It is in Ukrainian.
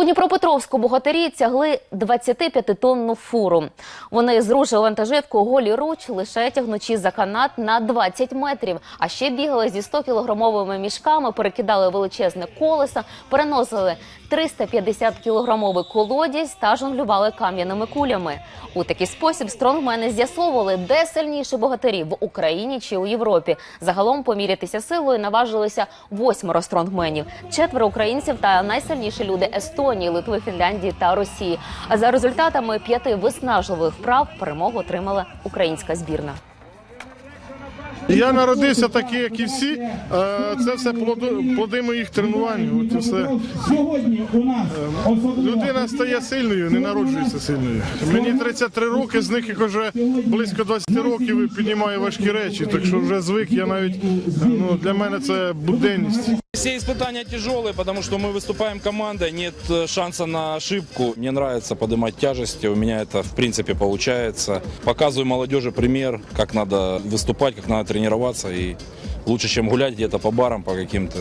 У Дніпропетровську богатирі тягли 25-тонну фуру. Вони зрушили вантажівку голі руч, лише тягнучи за канат на 20 метрів. А ще бігали зі 100-кілограмовими мішками, перекидали величезне колесо, переносили 350-кілограмовий колодязь та жонглювали кам'яними кулями. У такий спосіб стронгмени з'ясовували, де сильніші богатирі в Україні чи у Європі. Загалом помірятися силою наважилися восьмеро стронгменів, четверо українців та найсильніші люди Естонії, Литви, Фінляндії та Росії. А за результатами п'яти виснажливих вправ перемогу отримала українська збірна. Я народився такий, як і всі. Е, Це все плоди, плоди моїх тренувань. От і все. Сьогодні у нас особлива Людина стає сильною, не народжується сильною. Мені 33 роки, з них їх вже близько 20 років і піднімаю важкі речі. Так що вже звик, я навіть ну для мене це буденність. Все испытания тяжелые, потому что мы выступаем командой, нет э, шанса на ошибку. Мне нравится поднимать тяжести, у меня это в принципе получается. Показываю молодежи пример, как надо выступать, как надо тренироваться и лучше, чем гулять где-то по барам, по каким-то.